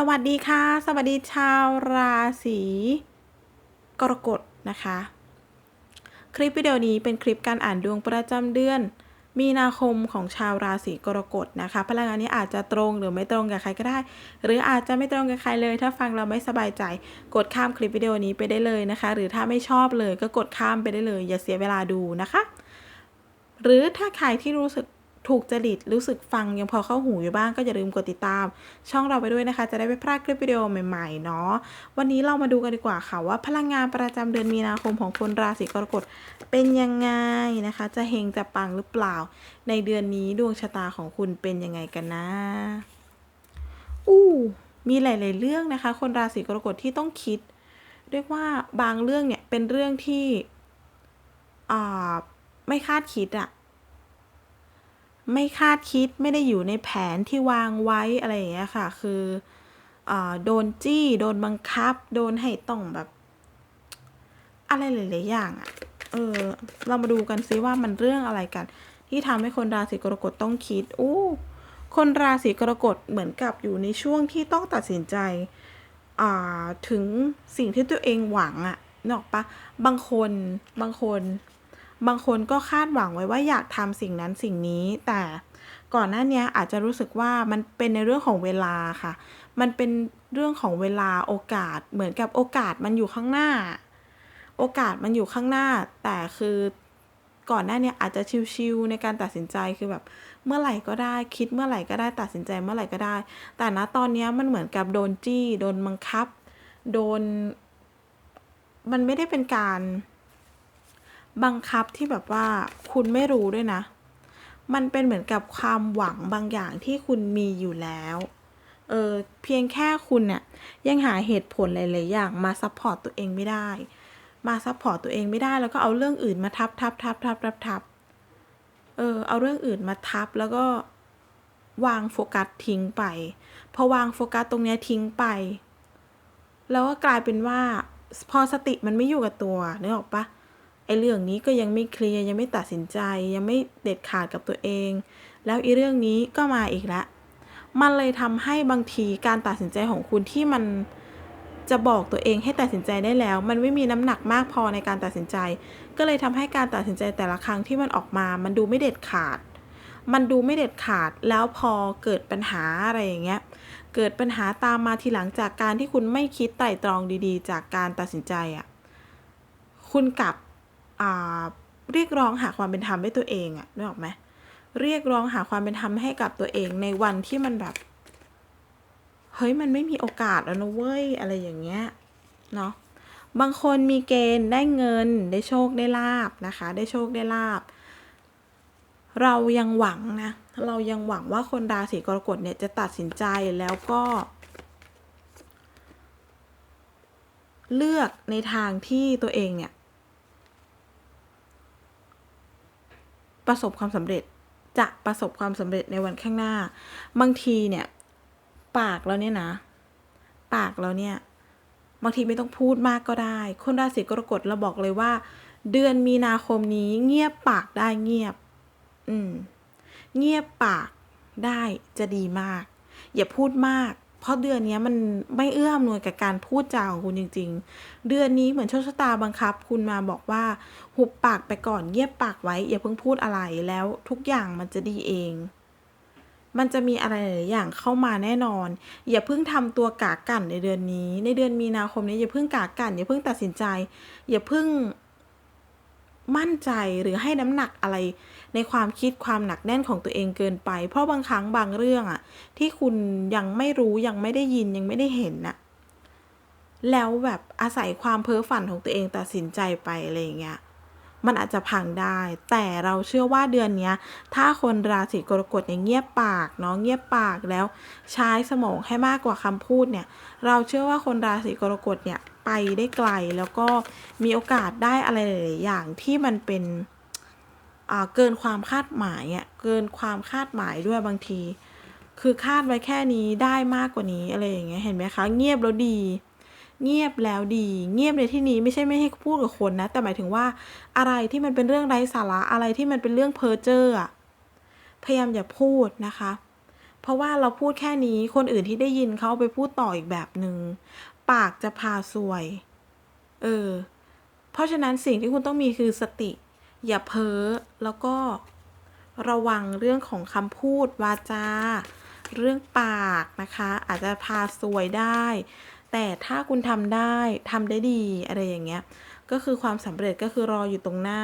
สวัสดีค่ะ สวัสดีชาวราศีกรกฎนะคะ คลิปวิดีโอนี้เป็นคลิปการอ่านดวงประจำเดือน มีนาคมของชาวราศีกรกฎนะคะ พลังงานนี้อาจจะตรงหรือไม่ตรงกับใครก็ได้ หรืออาจจะไม่ตรงกับใครเลย ถ้าฟังเราไม่สบายใจ กดข้ามคลิปวิดีโอนี้ไปได้เลยนะคะ หรือถ้าไม่ชอบเลยก็กดข้ามไปได้เลย อย่าเสียเวลาดูนะคะ หรือถ้าใครที่รู้สึก ถูกจริตรู้สึกฟังยังพอเข้าหูอยู่บ้างก็อย่าลืมกดติดตาม ช่องเราไปด้วยนะคะ จะได้ไม่พลาดคลิปวิดีโอใหม่ๆเนาะวันนี้เรามาดูกันดีกว่าค่ะว่าพลังงานประจำเดือนมีนาคมของคนราศีกรกฎเป็นยังไงนะคะ จะเฮงจะปังหรือเปล่า ในเดือนนี้ดวงชะตาของคุณเป็นยังไงกันนะอู้มีหลาย ๆ เรื่องนะคะ คนราศีกรกฎที่ต้องคิด เรียกว่าบางเรื่องเนี่ยเป็นเรื่องที่อ่าไม่คาดคิดอะ ไม่คาดคิดไม่ได้อยู่ในแผนที่วางไว้อะไรอย่างเงี้ยค่ะ คืออโดนจี้โดนบังคับ โดนให้ต้องแบบ อะไรหลายๆอย่างอะเออ เรามาดูกันซิว่ามันเรื่องอะไรกัน ที่ทำให้คนราศีกรกฎต้องคิดอู้คนราศีกรกฎเหมือนกับอยู่ในช่วงที่ต้องตัดสินใจอ่าถึงสิ่งที่ตัวเองหวังอะนึกออกปะบางคนบางคน บางคนก็คาดหวังไว้ว่าอยากทำสิ่งนั้นสิ่งนี้ แต่ก่อนหน้านี้อาจจะรู้สึกว่ามันเป็นในเรื่องของเวลาค่ะ มันเป็นเรื่องของเวลาโอกาส เหมือนกับโอกาสมันอยู่ข้างหน้า โอกาสมันอยู่ข้างหน้า แต่คือก่อนหน้านี้อาจจะชิวๆในการตัดสินใจคือแบบเมื่อไหร่ก็ได้คิดเมื่อไหร่ก็ได้ตัดสินใจเมื่อไหร่ก็ได้ แต่ณตอนนี้มันเหมือนกับโดนจี้โดนบังคับ โดน มันไม่ได้เป็นการ บังคับที่แบบว่าคุณไม่รู้ด้วยนะ มันเป็นเหมือนกับความหวังบางอย่างที่คุณมีอยู่แล้ว เออเพียงแค่คุณเนี่ยยังหาเหตุผลหลายๆอย่างมาซัพพอร์ตตัวเองไม่ได้ มาซัพพอร์ตตัวเองไม่ได้แล้วก็เอาเรื่องอื่นมาทับทับทับทับทับทับเออเอาเรื่องอื่นมาทับแล้วก็วางโฟกัสทิ้งไป พอวางโฟกัสตรงเนี้ยทิ้งไป แล้วก็กลายเป็นว่า พอสติมันไม่อยู่กับตัวนึกออกปะ ไอ้เรื่องนี้ก็ยังไม่เคลียร์ยังไม่ตัดสินใจยังไม่เด็ดขาดกับตัวเอง แล้วอีเรื่องนี้ก็มาอีกแล้วมันเลยทำให้บางทีการตัดสินใจของคุณที่มันจะบอกตัวเองให้ตัดสินใจได้แล้ว มันไม่มีน้ำหนักมากพอในการตัดสินใจ ก็เลยทำให้การตัดสินใจแต่ละครั้งที่มันออกมา มันดูไม่เด็ดขาด มันดูไม่เด็ดขาดแล้วพอเกิดปัญหาอะไรอย่างเงี้ยเกิดปัญหาตามมาทีหลังจากการที่คุณไม่คิดไตร่ตรองดี ๆ จากการตัดสินใจอะ่ะ คุณกลับ เรียกร้องหาความเป็นธรรมให้ตัวเองอะนึกออกไหมเรียกร้องหาความเป็นธรรมให้กับตัวเองในวันที่มันแบบ เฮ้ยมันไม่มีโอกาสแล้วนะเว้ยอะไรอย่างเงี้ยเนาะบางคนมีเกณฑ์ได้เงินได้โชคได้ลาบนะคะ ได้โชคได้ลาบ เรายังหวังนะ เรายังหวังว่าคนราศีกรกฎเนี่ยจะตัดสินใจแล้วก็ เลือกในทางที่ตัวเองเนี่ย ประสบความสำเร็จจะประสบความสำเร็จในวันข้างหน้า บางทีเนี่ย ปากเราเนี่ยนะ ปากเราเนี่ย บางทีไม่ต้องพูดมากก็ได้ คนราศีกรกฎเราบอกเลยว่า เดือนมีนาคมนี้เงียบปากได้เงียบ อืม เงียบปากได้จะดีมาก อย่าพูดมาก เพราะเดือนนี้มันไม่เอื้ออำนวยกับการพูดจาของคุณจริง ๆ เดือนนี้เหมือนโชคชะตาบังคับ คุณมาบอกว่าหุบปากไปก่อนเงียบปากไว้อย่าเพิ่งพูดอะไรแล้วทุกอย่างมันจะดีเอง มันจะมีอะไรหลายอย่างเข้ามาแน่นอน อย่าเพิ่งทำตัวกากันในเดือนนี้ ในเดือนมีนาคมนี้อย่าเพิ่งกากันอย่าเพิ่งตัดสินใจ อย่าเพิ่ง มั่นใจหรือให้น้ำหนักอะไรในความคิดความหนักแน่นของตัวเองเกินไป เพราะบางครั้งบางเรื่องอะที่คุณยังไม่รู้ยังไม่ได้ยินยังไม่ได้เห็นน่ะแล้วแบบอาศัยความเพ้อฝันของตัวเองตัดสินใจไปอะไรอย่างเงี้ยมันอาจจะพังได้ แต่เราเชื่อว่าเดือนนี้ถ้าคนราศีกรกฎเนี่ยเงียบปากเนาะเงียบปากแล้วใช้สมองให้มากกว่าคำพูดเนี่ย เราเชื่อว่าคนราศีกรกฎเนี่ย ไปได้ไกล แล้วก็มีโอกาสได้อะไรหลายอย่างที่มันเป็นเกินความคาดหมายอะเกินความคาดหมายด้วยบางที คือคาดไว้แค่นี้ได้มากกว่านี้อะไรอย่างเงี้ยเห็นไหมคะ เงียบแล้วดี เงียบแล้วดี เงียบในที่นี้ไม่ใช่ไม่ให้พูดกับคนนะ แต่หมายถึงว่าอะไรที่มันเป็นเรื่องไร้สาระอะไรที่มันเป็นเรื่องเพ้อเจ้อพยายามอย่าพูดนะคะ เพราะว่าเราพูดแค่นี้คนอื่นที่ได้ยินเขาเอาไปพูดต่ออีกแบบหนึ่ง ปากจะพาซวย เออ เพราะฉะนั้นสิ่งที่คุณต้องมีคือสติ อย่าเพ้อแล้วก็ระวังเรื่องของคำพูดวาจา เรื่องปากนะคะ อาจจะพาซวยได้ แต่ถ้าคุณทำได้ทำได้ดีอะไรอย่างเงี้ยก็คือความสำเร็จก็คือรออยู่ตรงหน้า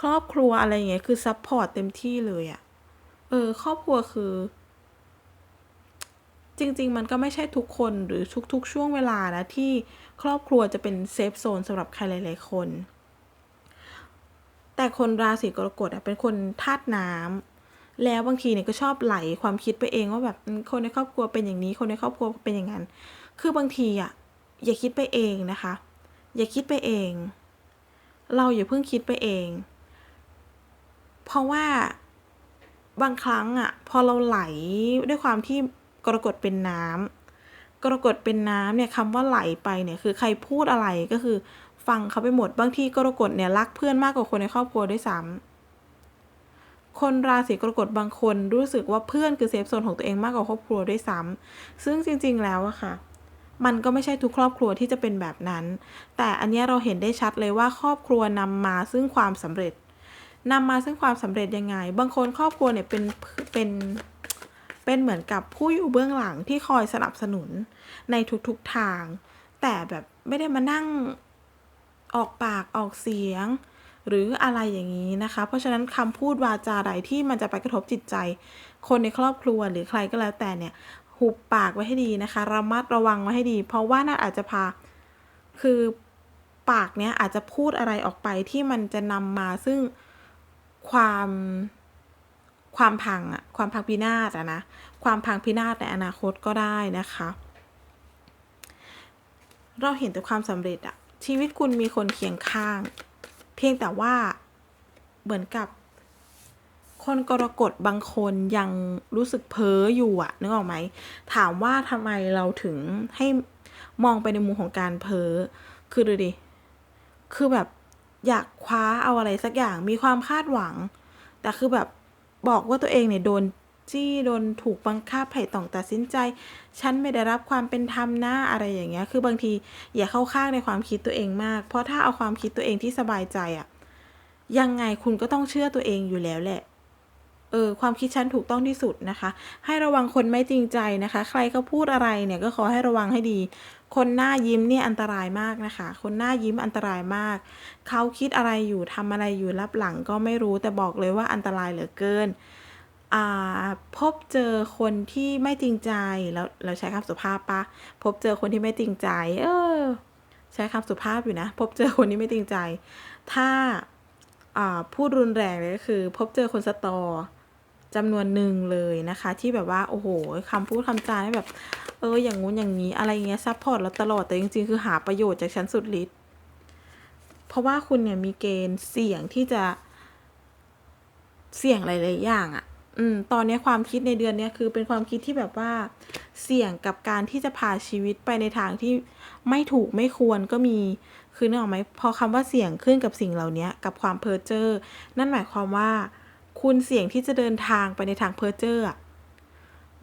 ครอบครัวอะไรอย่างเงี้ยคือซัพพอร์ตเต็มที่เลยอะเออ ครอบครัวคือ จริง ๆ มันก็ไม่ใช่ทุกคนหรือทุก ๆ ช่วงเวลานะที่ครอบครัวจะเป็นเซฟโซนสำหรับใครหลาย ๆ คน แต่คนราศีกรกฎอะเป็นคนธาตุน้ำแล้วบางทีเนี่ยก็ชอบไหลความคิดไปเองว่าแบบคนในครอบครัวเป็นอย่างนี้ คนในครอบครัวเป็นอย่างนั้น คือบางทีอะอย่าคิดไปเองนะคะ อย่าคิดไปเอง เราอย่าเพิ่งคิดไปเอง เพราะว่าบางครั้งอะ พอเราไหลด้วยความที่ กรกฎเป็นน้ำกรกฎเป็นน้ำเนี่ยคำว่าไหลไปเนี่ยคือใครพูดอะไรก็คือฟังเขาไปหมดบางทีกรกฎเนี่ยรักเพื่อนมากกว่าคนในครอบครัวด้วยซ้ำคนราศีกรกฎบางคนรู้สึกว่าเพื่อนคือเซฟโซนของตัวเองมากกว่าครอบครัวด้วยซ้ำซึ่งจริง ๆ แล้วอะค่ะ มันก็ไม่ใช่ทุกครอบครัวที่จะเป็นแบบนั้น แต่อันนี้เราเห็นได้ชัดเลยว่าครอบครัวนำมาซึ่งความสำเร็จนำมาซึ่งความสำเร็จยังไง บางคนครอบครัวเนี่ยเป็นเป็น เป็นเหมือนกับผู้อยู่เบื้องหลังที่คอยสนับสนุนในทุกๆทาง แต่แบบไม่ได้มานั่งออกปากออกเสียง หรืออะไรอย่างนี้นะคะ เพราะฉะนั้นคำพูดวาจาใดที่มันจะไปกระทบจิตใจ คนในครอบครัวหรือใครก็แล้วแต่เนี่ยหุบปากไว้ให้ดีนะคะ ระมัดระวังไว้ให้ดี เพราะว่านั่นอาจจะพาคือปากเนี้ยอาจจะพูดอะไรออกไปที่มันจะนำมาซึ่งความ ความพังอะความพังพินาศอะนะความพังพินาศในอนาคตก็ได้นะคะ เราเห็นแต่ความสำเร็จอะชีวิตคุณมีคนเคียงข้าง เพียงแต่ว่าเหมือนกับ คนกรกฎบางคนยังรู้สึกเพ้ออยู่อะนึกออกไหมถามว่าทำไมเราถึงให้มองไปในมุมของการเพ้อคือดูดิคือแบบอยากคว้าเอาอะไรสักอย่างมีความคาดหวัง แต่คือแบบ บอกว่าตัวเองเนี่ยโดนจี้โดนถูกบังคับให้ต้องตัดสินใจ ฉันไม่ได้รับความเป็นธรรมนะอะไรอย่างเงี้ย คือบางทีอย่าเข้าข้างในความคิดตัวเองมาก เพราะถ้าเอาความคิดตัวเองที่สบายใจอะยังไงคุณก็ต้องเชื่อตัวเองอยู่แล้วแหละ เออความคิดฉันถูกต้องที่สุดนะคะ ให้ระวังคนไม่จริงใจนะคะ ใครเขาพูดอะไรเนี่ยก็ขอให้ระวังให้ดี คนหน้ายิ้มเนี่ยอันตรายมากนะคะ คนหน้ายิ้มอันตรายมาก เขาคิดอะไรอยู่ทำอะไรอยู่รับหลังก็ไม่รู้แต่บอกเลยว่าอันตรายเหลือเกินพบเจอคนที่ไม่จริงใจแล้วเราใช้คำสุภาพปะพบเจอคนที่ไม่จริงใจ เออ ใช้คำสุภาพอยู่นะ พบเจอคนที่ไม่จริงใจ ถ้าอ่าพูดรุนแรงเลยก็คือ พบเจอคนสตอ จำนวนหนึ่งเลยนะคะ ที่แบบว่าโอ้โหคำพูดคำจาให้แบบ เอออย่างงู้นอย่างนี้อะไรเงี้ยซัพพอร์ตเราตลอดแต่จริงๆ คือหาประโยชน์จากฉันสุดฤทธิ์เพราะว่าคุณเนี่ยมีเกณฑ์เสี่ยงที่จะเสี่ยงหลายๆอย่างอะ่ะ อืม ตอนนี้ความคิดในเดือนเนี้ยคือเป็นความคิดที่แบบว่า เสี่ยงกับการที่จะพาชีวิตไปในทางที่ไม่ถูกไม่ควรก็มี คือนึกออกไหมพอคำว่าเสี่ยงขึ้นกับสิ่งเหล่านี้กับความเพ้อเจ้อนั่นหมายความว่า คุณเสี่ยงที่จะเดินทางไปในทางเพ้อเจ้ออะ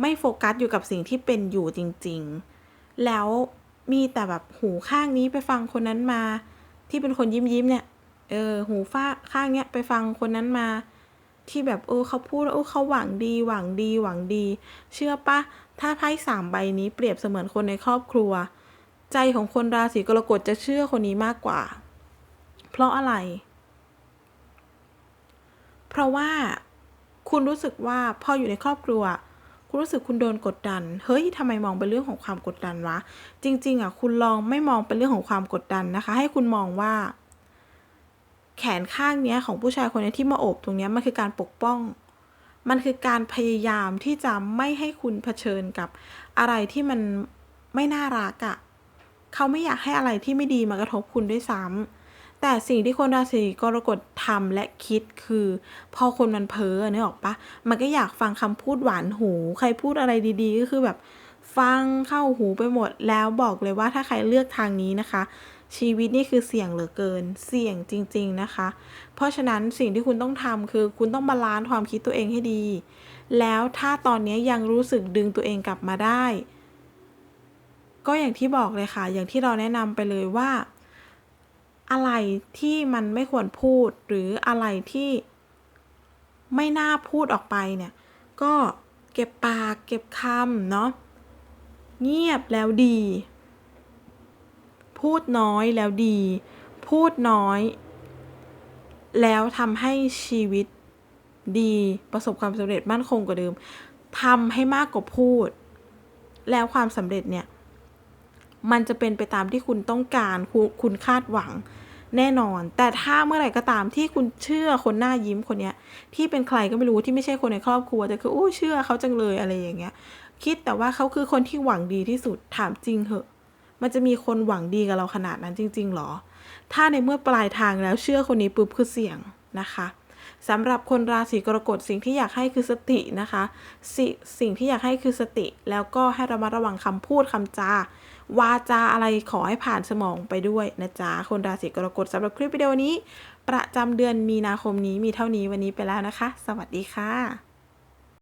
ไม่โฟกัสอยู่กับสิ่งที่เป็นอยู่จริง ๆ แล้วมีแต่แบบหูข้างนี้ไปฟังคนนั้นมา ที่เป็นคนยิ้มยิ้มเนี่ย เออ หูฟ้าข้างเนี้ยไปฟังคนนั้นมา ที่แบบเออเขาพูดเออเขาหวังดี หวังดีหวังดี เชื่อปะถ้าไพ่สามใบนี้เปรียบเสมือนคนในครอบครัว ใจของคนราศีกรกฎจะเชื่อคนนี้มากกว่า เพราะอะไร เพราะว่าคุณรู้สึกว่าพออยู่ในครอบครัว คุณรู้สึกคุณโดนกดดัน เฮ้ยทำไมมองเป็นเรื่องของความกดดันวะ จริง ๆอะคุณลองไม่มองเป็นเรื่องของความกดดันนะคะ ให้คุณมองว่า แขนข้างเนี้ยของผู้ชายคนนี้ที่มาโอบตรงเนี้ยมันคือการปกป้อง มันคือการพยายามที่จะไม่ให้คุณเผชิญกับอะไรที่มันไม่น่ารักอะ่ะ เขาไม่อยากให้อะไรที่ไม่ดีมากระทบคุณด้วยซ้ำ แต่สิ่งที่คนราศีกรกฎทำและคิดคือ พอคนมันเพ้อเนี่ยออกปะมันก็อยากฟังคำพูดหวานหู ใครพูดอะไรดีๆ ก็คือแบบฟังเข้าหูไปหมด แล้วบอกเลยว่าถ้าใครเลือกทางนี้นะคะ ชีวิตนี่คือเสี่ยงเหลือเกิน เสี่ยงจริง ๆนะคะ เพราะฉะนั้นสิ่งที่คุณต้องทำคือคุณต้องบาลานซ์ความคิดตัวเองให้ดี แล้วถ้าตอนนี้ยังรู้สึกดึงตัวเองกลับมาได้ ก็อย่างที่บอกเลยค่ะ อย่างที่เราแนะนำไปเลยว่า อะไรที่มันไม่ควรพูดหรืออะไรที่ไม่น่าพูดออกไปเนี่ย ก็เก็บปากเก็บคำเนาะเงียบแล้วดี พูดน้อยแล้วดี พูดน้อย แล้วทำให้ชีวิตดีประสบความสำเร็จมั่นคงกว่าเดิมทำให้มากกว่าพูด แล้วความสำเร็จเนี่ย มันจะเป็นไปตามที่คุณต้องการคุณคุณคาดหวังแน่นอน แต่ถ้าเมื่อไหร่ก็ตามที่คุณเชื่อคนหน้ายิ้มคนเนี้ย ที่เป็นใครก็ไม่รู้ที่ไม่ใช่คนในครอบครัว แต่คือโอ้เชื่อเขาจังเลยอะไรอย่างเงี้ย คิดแต่ว่าเขาคือคนที่หวังดีที่สุดถามจริงเหอะ มันจะมีคนหวังดีกับเราขนาดนั้นจริง ๆหรอ ถ้าในเมื่อปลายทางแล้วเชื่อคนนี้ปุ๊บคือเสี่ยงนะคะสำหรับคนราศีกรกฎสิ่งที่อยากให้คือสตินะคะสสิ่งที่อยากให้คือสติ แล้วก็ให้ระมัดระวังคำพูดคำจา วาจาอะไรขอให้ผ่านสมองไปด้วยนะจ๊ะคนราศีกรกฎสำหรับคลิปวิดีโอนี้ ประจำเดือนมีนาคมนี้มีเท่านี้วันนี้ไปแล้วนะคะ สวัสดีค่ะ